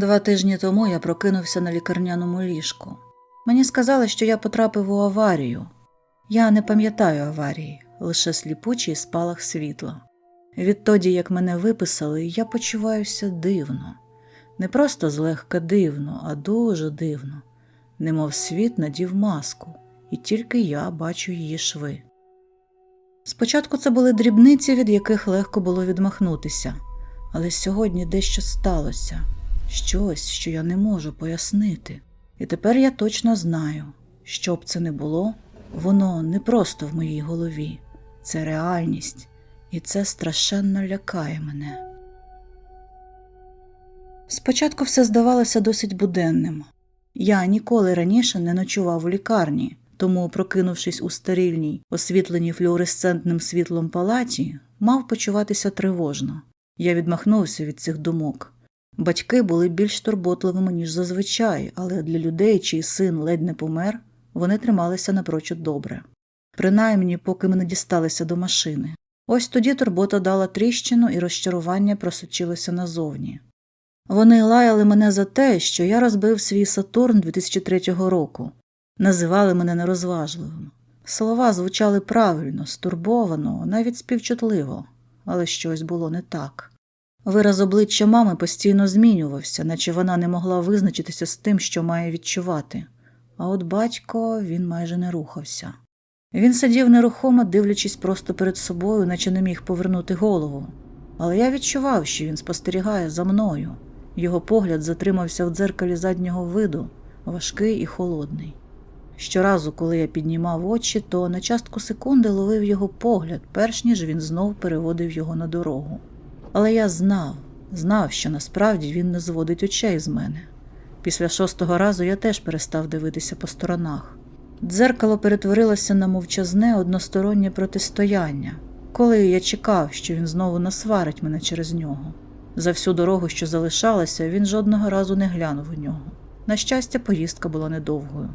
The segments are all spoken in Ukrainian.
Два тижні тому я прокинувся на лікарняному ліжку. Мені сказали, що я потрапив у аварію. Я не пам'ятаю аварії, лише сліпучий спалах світла. Відтоді, як мене виписали, я почуваюся дивно. Не просто злегка дивно, а дуже дивно, немов світ надів маску, і тільки я бачу її шви. Спочатку це були дрібниці, від яких легко було відмахнутися, але сьогодні дещо сталося щось, що я не можу пояснити. І тепер я точно знаю, що б це не було, воно не просто в моїй голові, це реальність, і це страшенно лякає мене. Спочатку все здавалося досить буденним. Я ніколи раніше не ночував у лікарні, тому, прокинувшись у стерильній, освітленій флюоресцентним світлом палаті, мав почуватися тривожно. Я відмахнувся від цих думок. Батьки були більш турботливими, ніж зазвичай, але для людей, чий син ледь не помер, вони трималися напрочуд добре. Принаймні, поки ми не дісталися до машини. Ось тоді турбота дала тріщину і розчарування просочилося назовні. Вони лаяли мене за те, що я розбив свій Сатурн 2003 року, називали мене нерозважливим. Слова звучали правильно, стурбовано, навіть співчутливо, але щось було не так. Вираз обличчя мами постійно змінювався, наче вона не могла визначитися з тим, що має відчувати. А от батько він майже не рухався. Він сидів нерухомо, дивлячись просто перед собою, наче не міг повернути голову. Але я відчував, що він спостерігає за мною. Його погляд затримався в дзеркалі заднього виду, важкий і холодний. Щоразу, коли я піднімав очі, то на частку секунди ловив його погляд, перш ніж він знов переводив його на дорогу. Але я знав, знав, що насправді він не зводить очей з мене. Після шостого разу я теж перестав дивитися по сторонах. Дзеркало перетворилося на мовчазне одностороннє протистояння, коли я чекав, що він знову насварить мене через нього. За всю дорогу, що залишалася, він жодного разу не глянув у нього. На щастя, поїздка була недовгою.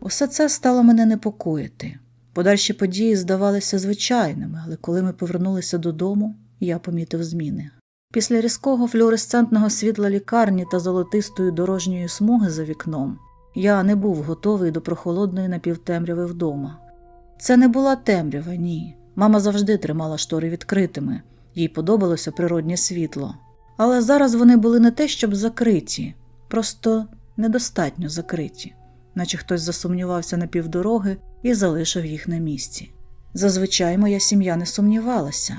Усе це стало мене непокоїти. Подальші події здавалися звичайними, але коли ми повернулися додому, я помітив зміни. Після різкого флюоресцентного світла лікарні та золотистої дорожньої смуги за вікном я не був готовий до прохолодної напівтемряви вдома. Це не була темрява, ні. Мама завжди тримала штори відкритими, їй подобалося природнє світло. Але зараз вони були не те, щоб закриті, просто недостатньо закриті, наче хтось засумнівався на півдороги і залишив їх на місці. Зазвичай моя сім'я не сумнівалася.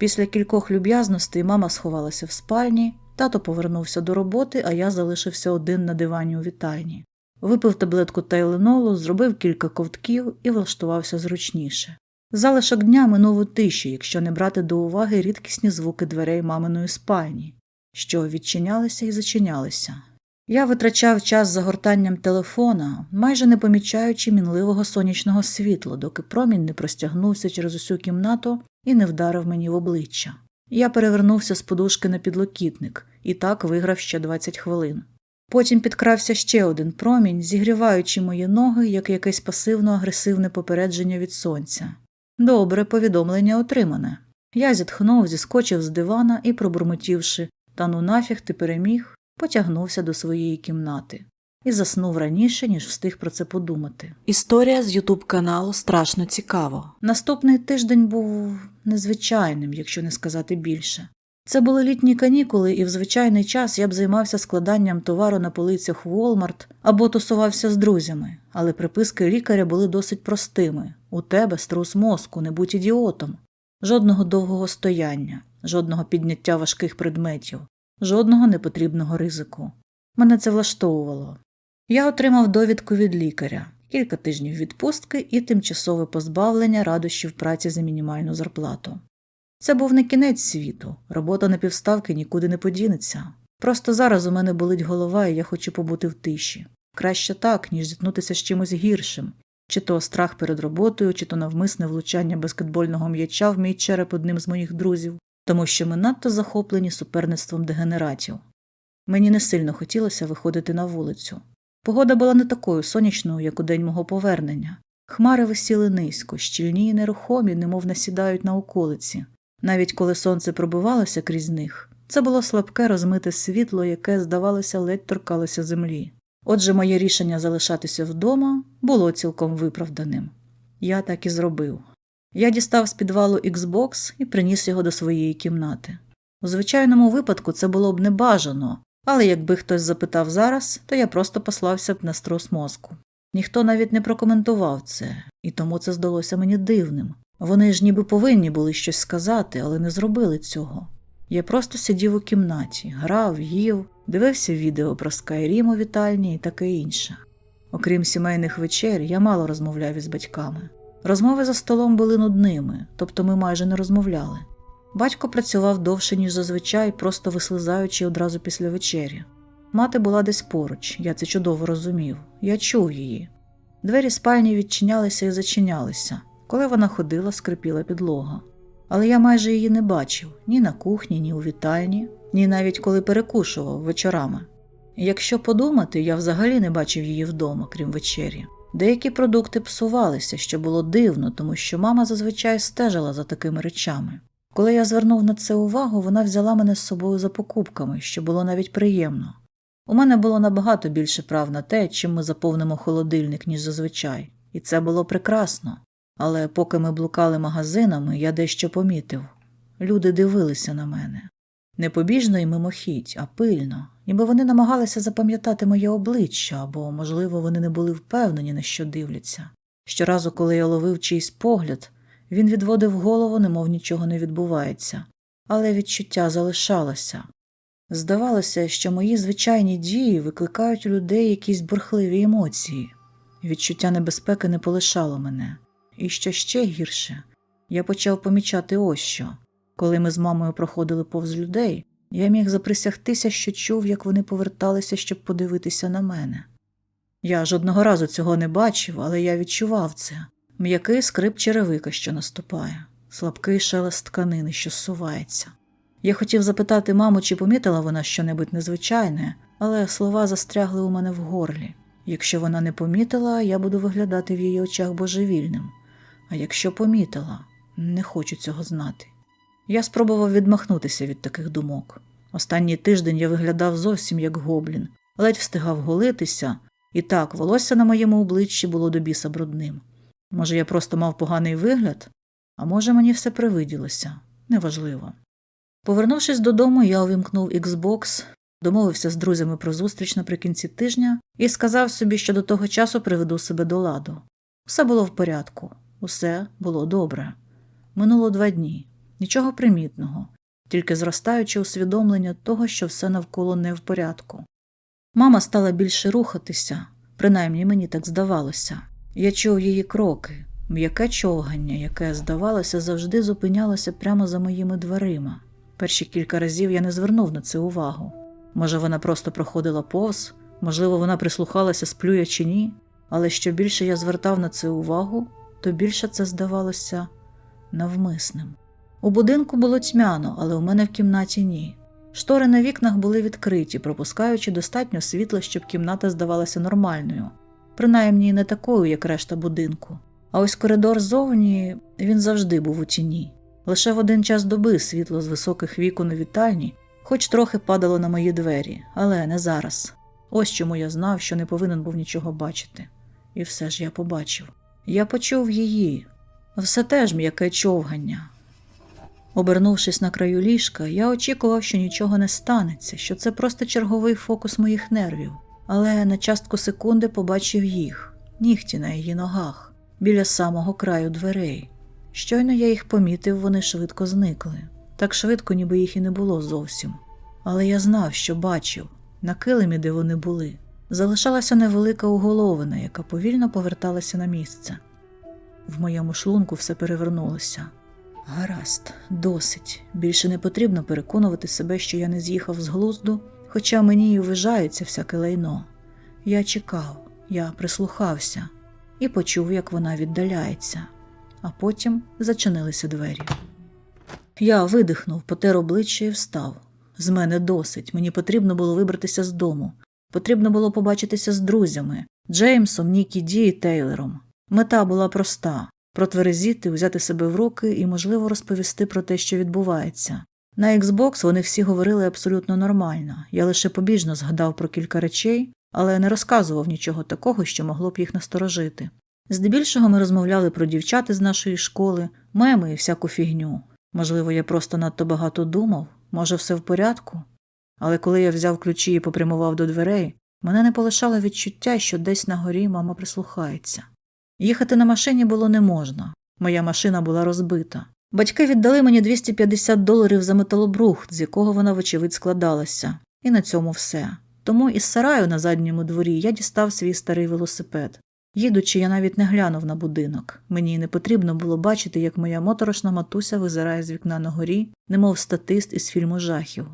Після кількох люб'язностей мама сховалася в спальні, тато повернувся до роботи, а я залишився один на дивані у вітальні. Випив таблетку тайленолу, зробив кілька ковтків і влаштувався зручніше. Залишок дня минув у тиші, якщо не брати до уваги рідкісні звуки дверей маминої спальні, що відчинялися і зачинялися. Я витрачав час за гортанням телефона, майже не помічаючи мінливого сонячного світла, доки промінь не простягнувся через усю кімнату і не вдарив мені в обличчя. Я перевернувся з подушки на підлокітник і так виграв ще 20 хвилин. Потім підкрався ще один промінь, зігріваючи мої ноги як якесь пасивно агресивне попередження від сонця. Добре, повідомлення отримане. Я зітхнув, зіскочив з дивана і, пробурмотівши та ну нафіг ти переміг, потягнувся до своєї кімнати і заснув раніше, ніж встиг про це подумати. Історія з Ютуб каналу страшно цікаво. Наступний тиждень був незвичайним, якщо не сказати більше. Це були літні канікули, і в звичайний час я б займався складанням товару на полицях Walmart або тусувався з друзями, але приписки лікаря були досить простими у тебе струс мозку, не будь ідіотом. Жодного довгого стояння, жодного підняття важких предметів, жодного непотрібного ризику. Мене це влаштовувало. Я отримав довідку від лікаря, кілька тижнів відпустки і тимчасове позбавлення радощів праці за мінімальну зарплату. Це був не кінець світу, робота на півставки нікуди не подінеться. Просто зараз у мене болить голова, і я хочу побути в тиші. Краще так, ніж зіткнутися з чимось гіршим, чи то страх перед роботою, чи то навмисне влучання баскетбольного м'яча в мій череп одним з моїх друзів, тому що ми надто захоплені суперництвом дегенератів. Мені не сильно хотілося виходити на вулицю. Погода була не такою сонячною, як у день мого повернення. Хмари висіли низько, щільні й нерухомі, немов насідають на околиці. Навіть коли сонце пробивалося крізь них, це було слабке розмите світло, яке, здавалося, ледь торкалося землі. Отже, моє рішення залишатися вдома було цілком виправданим. Я так і зробив. Я дістав з підвалу Xbox і приніс його до своєї кімнати. У звичайному випадку це було б небажано, але якби хтось запитав зараз, то я просто послався б на струс мозку. Ніхто навіть не прокоментував це, і тому це здалося мені дивним. Вони ж ніби повинні були щось сказати, але не зробили цього. Я просто сидів у кімнаті, грав, їв, дивився відео про Skyrim у вітальні і таке інше. Окрім сімейних вечер, я мало розмовляв із батьками. Розмови за столом були нудними, тобто ми майже не розмовляли. Батько працював довше, ніж зазвичай, просто вислизаючи одразу після вечері. Мати була десь поруч, я це чудово розумів. Я чув її. Двері спальні відчинялися і зачинялися. Коли вона ходила, скрипіла підлога. Але я майже її не бачив ні на кухні, ні у вітальні, ні навіть коли перекушував вечорами. Якщо подумати, я взагалі не бачив її вдома, крім вечері. Деякі продукти псувалися, що було дивно, тому що мама зазвичай стежила за такими речами. Коли я звернув на це увагу, вона взяла мене з собою за покупками, що було навіть приємно. У мене було набагато більше прав на те, чим ми заповнимо холодильник, ніж зазвичай, і це було прекрасно. Але поки ми блукали магазинами, я дещо помітив. Люди дивилися на мене. Не побіжно і мимохідь, а пильно, ніби вони намагалися запам'ятати моє обличчя, або, можливо, вони не були впевнені, на що дивляться. Щоразу, коли я ловив чийсь погляд, він відводив голову, немов нічого не відбувається, але відчуття залишалося. Здавалося, що мої звичайні дії викликають у людей якісь бурхливі емоції. Відчуття небезпеки не полишало мене. І що ще гірше, я почав помічати ось що. Коли ми з мамою проходили повз людей, я міг заприсягтися, що чув, як вони поверталися, щоб подивитися на мене. Я жодного разу цього не бачив, але я відчував це м'який скрип черевика, що наступає, слабкий шелест тканини, що зсувається. Я хотів запитати маму, чи помітила вона щонебудь незвичайне, але слова застрягли у мене в горлі. Якщо вона не помітила, я буду виглядати в її очах божевільним. А якщо помітила, не хочу цього знати. Я спробував відмахнутися від таких думок. Останній тиждень я виглядав зовсім як гоблін, ледь встигав голитися, і так волосся на моєму обличчі було до біса брудним. Може, я просто мав поганий вигляд, а може, мені все привиділося неважливо. Повернувшись додому, я увімкнув Xbox, домовився з друзями про зустріч наприкінці тижня і сказав собі, що до того часу приведу себе до ладу. Все було в порядку, усе було добре. Минуло два дні, нічого примітного, тільки зростаюче усвідомлення того, що все навколо не в порядку. Мама стала більше рухатися, принаймні мені так здавалося. Я чув її кроки, м'яке човгання, яке, здавалося, завжди зупинялося прямо за моїми дверима. Перші кілька разів я не звернув на це увагу. Може, вона просто проходила повз, можливо, вона прислухалася, сплю я чи ні, але що більше я звертав на це увагу, то більше це здавалося навмисним. У будинку було тьмяно, але у мене в кімнаті ні. Штори на вікнах були відкриті, пропускаючи достатньо світла, щоб кімната здавалася нормальною, принаймні не такою, як решта будинку. А ось коридор ззовні він завжди був у тіні. Лише в один час доби світло з високих вікон у вітальні, хоч трохи падало на мої двері, але не зараз. Ось чому я знав, що не повинен був нічого бачити. І все ж я побачив. Я почув її, все теж м'яке човгання. Обернувшись на краю ліжка, я очікував, що нічого не станеться, що це просто черговий фокус моїх нервів, але на частку секунди побачив їх, нігті на її ногах, біля самого краю дверей. Щойно я їх помітив, вони швидко зникли, так швидко, ніби їх і не було зовсім. Але я знав, що бачив, на килимі, де вони були, залишалася невелика уголовина, яка повільно поверталася на місце. В моєму шлунку все перевернулося. Гаразд, досить. Більше не потрібно переконувати себе, що я не з'їхав з глузду хоча мені і вважається всяке лайно. Я чекав, я прислухався і почув, як вона віддаляється, а потім зачинилися двері. Я видихнув, потер обличчя і встав. З мене досить, мені потрібно було вибратися з дому. Потрібно було побачитися з друзями Джеймсом, Нікі Ді і Тейлором. Мета була проста протверезіти, взяти себе в руки і, можливо, розповісти про те, що відбувається. На Xbox вони всі говорили абсолютно нормально. Я лише побіжно згадав про кілька речей, але не розказував нічого такого, що могло б їх насторожити. Здебільшого ми розмовляли про дівчат із нашої школи, меми і всяку фігню. Можливо, я просто надто багато думав, може, все в порядку. Але коли я взяв ключі і попрямував до дверей, мене не полишало відчуття, що десь на горі мама прислухається. Їхати на машині було не можна. Моя машина була розбита. Батьки віддали мені 250 доларів за металобрухт, з якого вона, вочевидь, складалася. І на цьому все. Тому із сараю на задньому дворі я дістав свій старий велосипед. Їдучи, я навіть не глянув на будинок. Мені не потрібно було бачити, як моя моторошна матуся визирає з вікна на горі, немов статист із фільму жахів.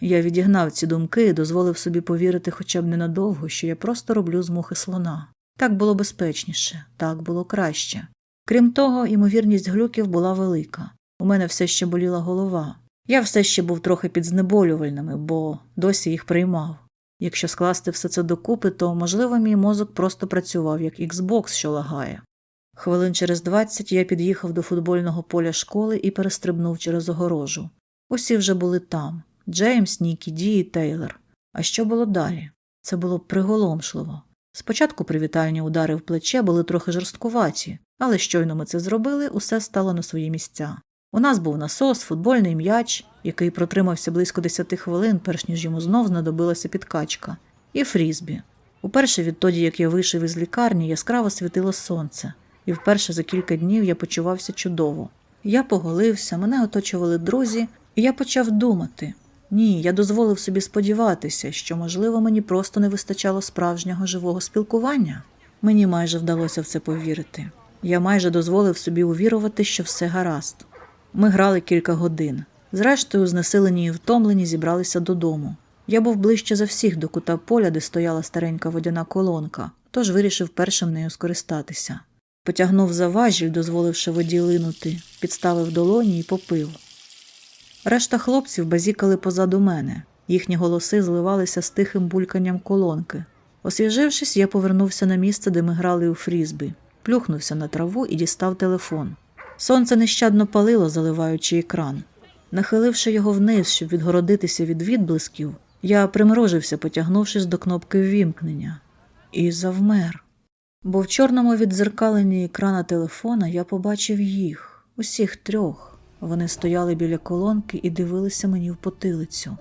Я відігнав ці думки і дозволив собі повірити хоча б ненадовго, що я просто роблю з мухи слона. Так було безпечніше, так було краще. Крім того, ймовірність глюків була велика. У мене все ще боліла голова. Я все ще був трохи під знеболювальними, бо досі їх приймав. Якщо скласти все це докупи, то, можливо, мій мозок просто працював як Xbox, що лагає. Хвилин через двадцять я під'їхав до футбольного поля школи і перестрибнув через огорожу. Усі вже були там Джеймс, Нікі, Ді і Тейлор. А що було далі? Це було приголомшливо. Спочатку привітальні удари в плече були трохи жорсткуваті, але щойно ми це зробили, усе стало на свої місця. У нас був насос, футбольний м'яч, який протримався близько 10 хвилин, перш ніж йому знов знадобилася підкачка, і фрізбі. Уперше відтоді, як я вийшов із лікарні, яскраво світило сонце, і вперше за кілька днів я почувався чудово. Я поголився, мене оточували друзі, і я почав думати. Ні, я дозволив собі сподіватися, що, можливо, мені просто не вистачало справжнього живого спілкування. Мені майже вдалося в це повірити. Я майже дозволив собі увірувати, що все гаразд. Ми грали кілька годин. Зрештою, знесилені і втомлені, зібралися додому. Я був ближче за всіх до кута поля, де стояла старенька водяна колонка, тож вирішив першим нею скористатися. Потягнув за важіль, дозволивши воді линути, підставив долоні і попив. Решта хлопців базікали позаду мене, їхні голоси зливалися з тихим бульканням колонки. Освіжившись, я повернувся на місце, де ми грали у фрізбі, плюхнувся на траву і дістав телефон. Сонце нещадно палило, заливаючи екран. Нахиливши його вниз, щоб відгородитися від відблисків, я примружився, потягнувшись до кнопки ввімкнення, і завмер. Бо в чорному віддзеркаленні екрана телефона я побачив їх, усіх трьох. Вони стояли біля колонки і дивилися мені в потилицю.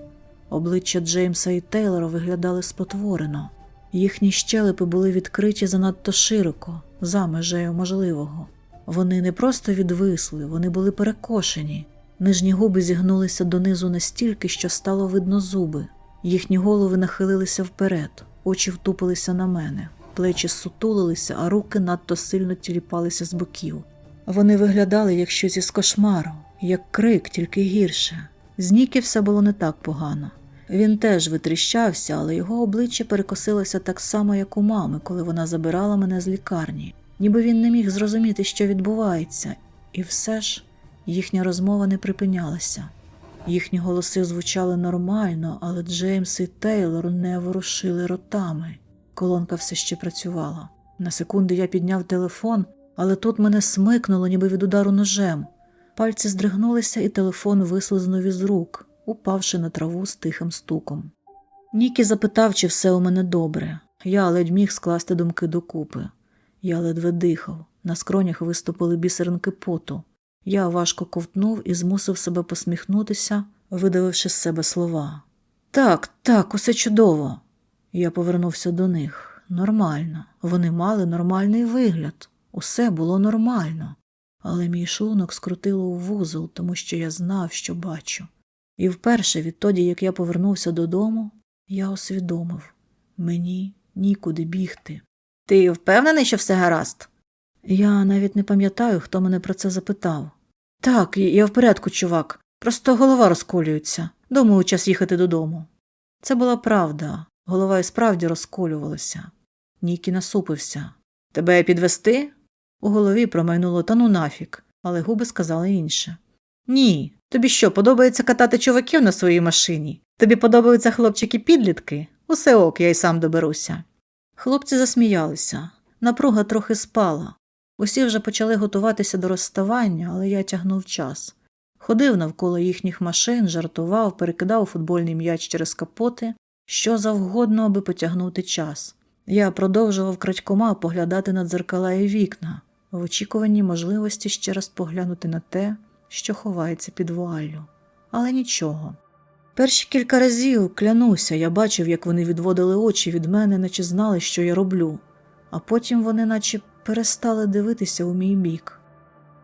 Обличчя Джеймса і Тейлора виглядали спотворено. Їхні щелепи були відкриті занадто широко, за межею можливого. Вони не просто відвисли, вони були перекошені. Нижні губи зігнулися донизу настільки, що стало видно зуби. Їхні голови нахилилися вперед, очі втупилися на мене, плечі сутулилися, а руки надто сильно тіліпалися з боків. Вони виглядали як щось із кошмару, як крик, тільки гірше. З Нікі все було не так погано. Він теж витріщався, але його обличчя перекосилося так само, як у мами, коли вона забирала мене з лікарні, ніби він не міг зрозуміти, що відбувається, і все ж їхня розмова не припинялася. Їхні голоси звучали нормально, але Джеймс і Тейлор не ворушили ротами. Колонка все ще працювала. На секунду я підняв телефон, але тут мене смикнуло, ніби від удару ножем. Пальці здригнулися, і телефон вислизнув із рук, упавши на траву з тихим стуком. Нікі запитав, чи все у мене добре. Я ледь міг скласти думки докупи. Я ледве дихав, на скронях виступили бісеринки поту. Я важко ковтнув і змусив себе посміхнутися, видавивши з себе слова. Так, так, усе чудово. Я повернувся до них. Нормально. Вони мали нормальний вигляд. Усе було нормально. Але мій шлунок скрутило у вузол, тому що я знав, що бачу. І вперше, відтоді, як я повернувся додому, я усвідомив мені нікуди бігти. Ти впевнений, що все гаразд? Я навіть не пам'ятаю, хто мене про це запитав. Так, я в порядку, чувак. Просто голова розколюється. Думаю, час їхати додому. Це була правда. Голова і справді розколювалася. Нікі насупився. Тебе підвести? У голові промайнуло та ну нафік, але губи сказали інше. Ні. Тобі що, подобається катати чуваків на своїй машині? Тобі подобаються хлопчики-підлітки? Усе ок, я й сам доберуся. Хлопці засміялися. Напруга трохи спала. Усі вже почали готуватися до розставання, але я тягнув час. Ходив навколо їхніх машин, жартував, перекидав футбольний м'яч через капоти, що завгодно, аби потягнути час. Я продовжував крадькома поглядати на дзеркала і вікна, в очікуванні можливості ще раз поглянути на те, що ховається під вуаллю. Але нічого. Перші кілька разів, клянуся, я бачив, як вони відводили очі від мене, наче знали, що я роблю, а потім вони наче перестали дивитися у мій бік.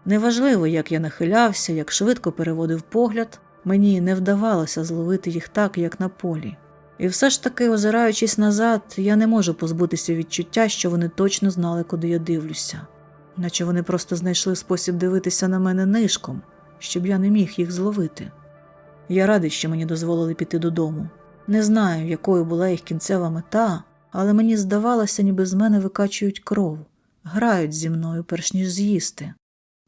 Неважливо, як я нахилявся, як швидко переводив погляд, мені не вдавалося зловити їх так, як на полі. І все ж таки, озираючись назад, я не можу позбутися відчуття, що вони точно знали, куди я дивлюся, наче вони просто знайшли спосіб дивитися на мене нишком, щоб я не міг їх зловити. Я радий, що мені дозволили піти додому. Не знаю, якою була їх кінцева мета, але мені здавалося, ніби з мене викачують кров, грають зі мною, перш ніж з'їсти.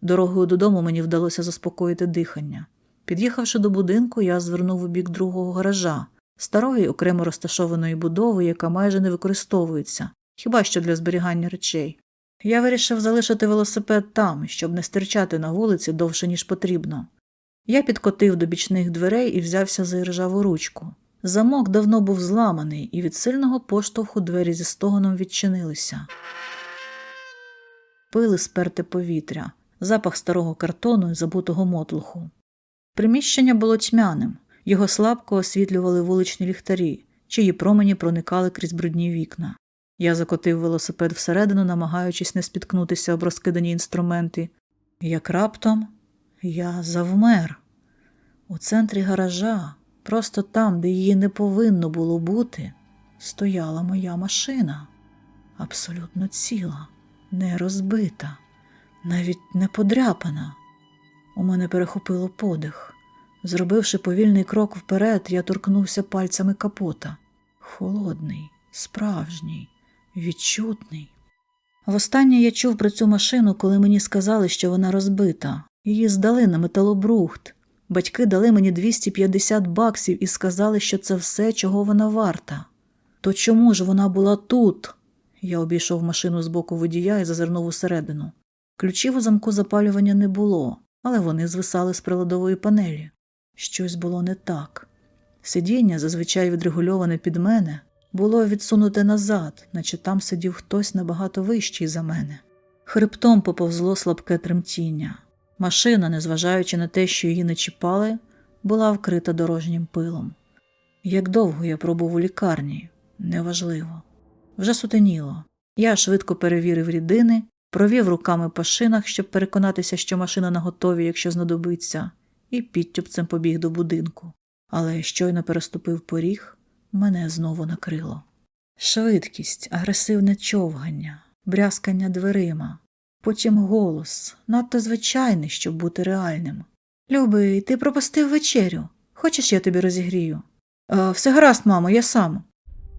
Дорогою додому мені вдалося заспокоїти дихання. Під'їхавши до будинку, я звернув у бік другого гаража, старої окремо розташованої будови, яка майже не використовується, хіба що для зберігання речей. Я вирішив залишити велосипед там, щоб не стирчати на вулиці довше, ніж потрібно. Я підкотив до бічних дверей і взявся за іржаву ручку. Замок давно був зламаний, і від сильного поштовху двері зі стогоном відчинилися. Пили сперте повітря, запах старого картону і забутого мотлуху. Приміщення було тьмяним, його слабко освітлювали вуличні ліхтарі, чиї промені проникали крізь брудні вікна. Я закотив велосипед всередину, намагаючись не спіткнутися об розкидані інструменти, як раптом я завмер. У центрі гаража, просто там, де її не повинно було бути, стояла моя машина, абсолютно ціла, не розбита, навіть не подряпана. У мене перехопило подих. Зробивши повільний крок вперед, я торкнувся пальцями капота. Холодний, справжній, відчутний. Востаннє я чув про цю машину, коли мені сказали, що вона розбита. Її здали на металобрухт. Батьки дали мені 250 баксів і сказали, що це все, чого вона варта. То чому ж вона була тут? Я обійшов машину з боку водія і зазирнув усередину. Ключів у замку запалювання не було, але вони звисали з приладової панелі. Щось було не так. Сидіння, зазвичай відрегульоване під мене, було відсунуте назад, наче там сидів хтось набагато вищий за мене. Хребтом поповзло слабке тремтіння. Машина, незважаючи на те, що її не чіпали, була вкрита дорожнім пилом. Як довго я пробув у лікарні, неважливо. Вже сутеніло. Я швидко перевірив рідини, провів руками по шинах, щоб переконатися, що машина наготові, якщо знадобиться, і підтюпцем побіг до будинку. Але щойно переступив поріг, мене знову накрило. Швидкість, агресивне човгання, брязкання дверима, потім голос, надто звичайний, щоб бути реальним. Любий, ти пропустив вечерю. Хочеш, я тобі розігрію? «А, все гаразд, мамо, я сам.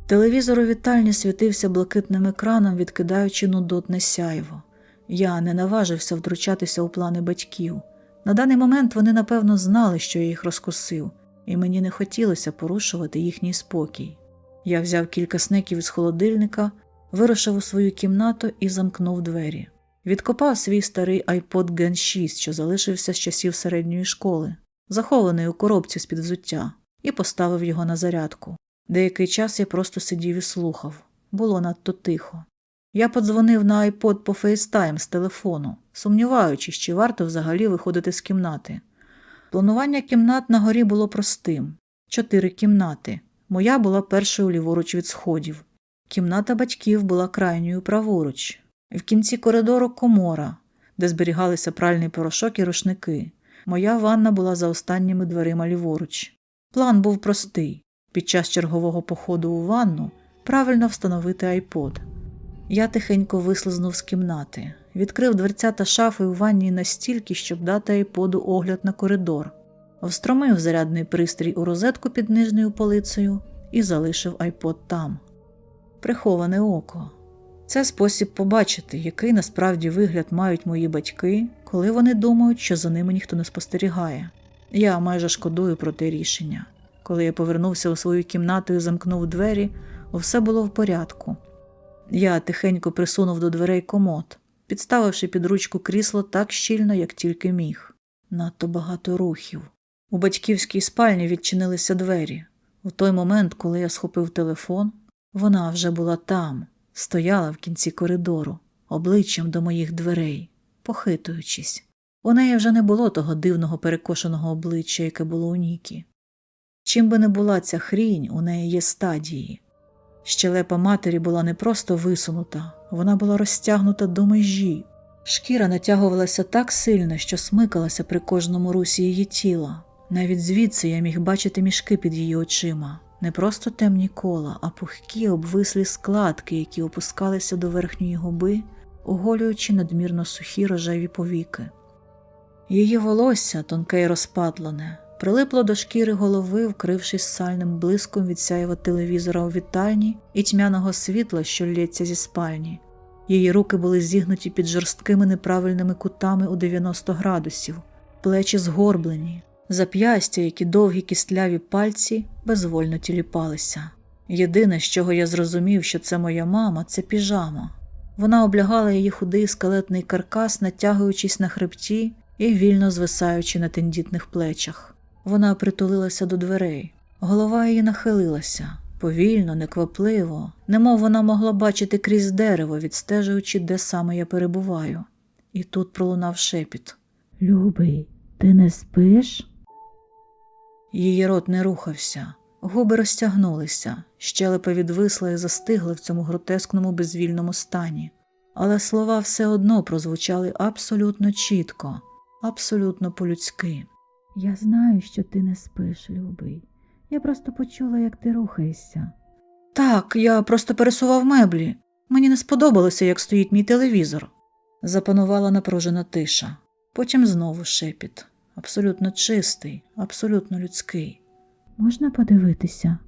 Телевізор у вітальні світився блакитним екраном, відкидаючи нудотне сяйво. Я не наважився втручатися у плани батьків. На даний момент вони, напевно, знали, що я їх розкусив, і мені не хотілося порушувати їхній спокій. Я взяв кілька снеків із холодильника, вирушив у свою кімнату і замкнув двері. Відкопав свій старий iPod Gen 6, що залишився з часів середньої школи, захований у коробці з-під взуття, і поставив його на зарядку. Деякий час я просто сидів і слухав. Було надто тихо. Я подзвонив на iPod по FaceTime з телефону, сумніваючись, чи варто взагалі виходити з кімнати. Планування кімнат на горі було простим чотири кімнати. Моя була першою ліворуч від сходів. Кімната батьків була крайньою праворуч. В кінці коридору комора, де зберігалися пральний порошок і рушники. Моя ванна була за останніми дверима ліворуч. План був простий під час чергового походу у ванну правильно встановити айпод. Я тихенько вислизнув з кімнати, відкрив дверця та шафи у ванні настільки, щоб дати айподу огляд на коридор, встромив зарядний пристрій у розетку під нижньою полицею і залишив айпод там. Приховане око. Це спосіб побачити, який насправді вигляд мають мої батьки, коли вони думають, що за ними ніхто не спостерігає. Я майже шкодую про те рішення. Коли я повернувся у свою кімнату і замкнув двері, все було в порядку. Я тихенько присунув до дверей комод, підставивши під ручку крісло так щільно, як тільки міг. Надто багато рухів. У батьківській спальні відчинилися двері. У той момент, коли я схопив телефон, вона вже була там, стояла в кінці коридору, обличчям до моїх дверей, похитуючись. У неї вже не було того дивного перекошеного обличчя, яке було у Нікі. Чим би не була ця хрінь, у неї є стадії. Щелепа матері була не просто висунута, вона була розтягнута до межі. Шкіра натягувалася так сильно, що смикалася при кожному русі її тіла. Навіть звідси я міг бачити мішки під її очима, не просто темні кола, а пухкі обвислі складки, які опускалися до верхньої губи, оголюючи надмірно сухі рожеві повіки. Її волосся, тонке й розпатлене, прилипло до шкіри голови, вкрившись сальним блиском від сяєва телевізора у вітальні і тьмяного світла, що лється зі спальні. Її руки були зігнуті під жорсткими неправильними кутами у 90 градусів, плечі згорблені, зап'ястя, які довгі кістляві пальці безвольно тіліпалися. Єдине, з чого я зрозумів, що це моя мама, це піжама. Вона облягала її худий скелетний каркас, натягуючись на хребті і вільно звисаючи на тендітних плечах. Вона притулилася до дверей. Голова її нахилилася повільно, неквапливо, немов вона могла бачити крізь дерево, відстежуючи, де саме я перебуваю. І тут пролунав шепіт. Любий, ти не спиш? Її рот не рухався, губи розтягнулися, щелепа відвисла і застигла в цьому гротескному безвільному стані. Але слова все одно прозвучали абсолютно чітко, абсолютно по-людськи. Я знаю, що ти не спиш, любий. Я просто почула, як ти рухаєшся. Так, я просто пересував меблі. Мені не сподобалося, як стоїть мій телевізор. Запанувала напружена тиша. Потім знову шепіт. Абсолютно чистий, абсолютно людський. Можна подивитися?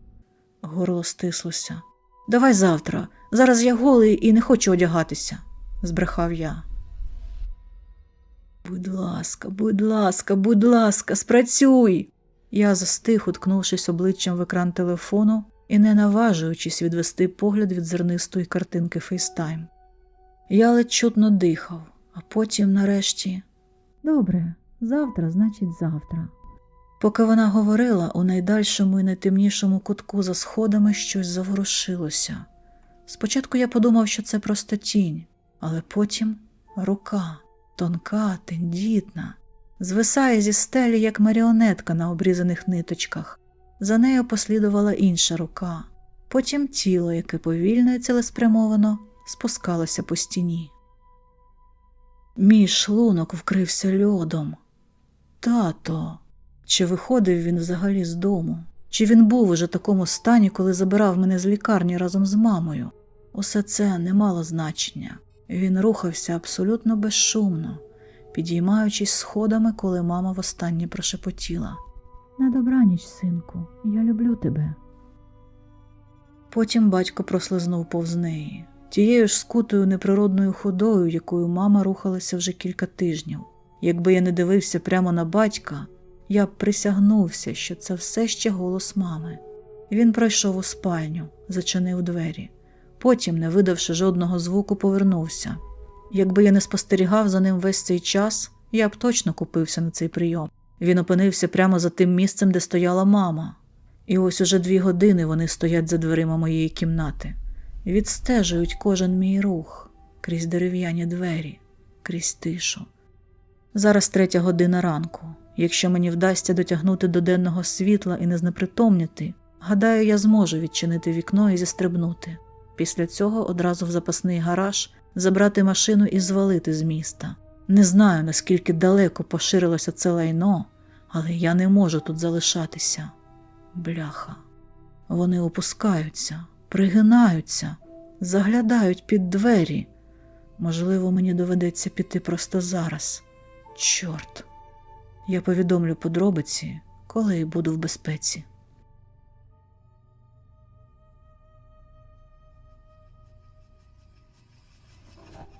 Горло стислося. Давай завтра. Зараз я голий і не хочу одягатися, збрехав я. Будь ласка, будь ласка, будь ласка, спрацюй. Я застиг, уткнувшись обличчям в екран телефону і не наважуючись відвести погляд від зернистої картинки FaceTime. Я ледь чутно дихав, а потім, нарешті, добре, завтра, значить, завтра. Поки вона говорила, у найдальшому і найтемнішому кутку за сходами щось заворушилося. Спочатку я подумав, що це просто тінь, але потім рука, тонка, тендітна, звисає зі стелі, як маріонетка на обрізаних ниточках. За нею послідувала інша рука, потім тіло, яке повільно і цілеспрямовано спускалося по стіні. Мій шлунок вкрився льодом. Тато, чи виходив він взагалі з дому? Чи він був уже в такому стані, коли забирав мене з лікарні разом з мамою? Усе це не мало значення. Він рухався абсолютно безшумно, підіймаючись сходами, коли мама востаннє прошепотіла. На добраніч, синку, я люблю тебе. Потім батько прослизнув повз неї, тією ж скутою неприродною ходою, якою мама рухалася вже кілька тижнів. Якби я не дивився прямо на батька, я б присягнувся, що це все ще голос мами. Він пройшов у спальню, зачинив двері. Потім, не видавши жодного звуку, повернувся. Якби я не спостерігав за ним весь цей час, я б точно купився на цей прийом. Він опинився прямо за тим місцем, де стояла мама. І ось уже дві години вони стоять за дверима моєї кімнати, відстежують кожен мій рух крізь дерев'яні двері, крізь тишу. Зараз третя година ранку. Якщо мені вдасться дотягнути до денного світла і не знепритомніти, гадаю, я зможу відчинити вікно і зістрибнути. Після цього одразу в запасний гараж забрати машину і звалити з міста. Не знаю, наскільки далеко поширилося це лайно, але я не можу тут залишатися. Бляха. Вони опускаються, пригинаються, заглядають під двері. Можливо, мені доведеться піти просто зараз. Чорт. Я повідомлю подробиці, коли буду в безпеці.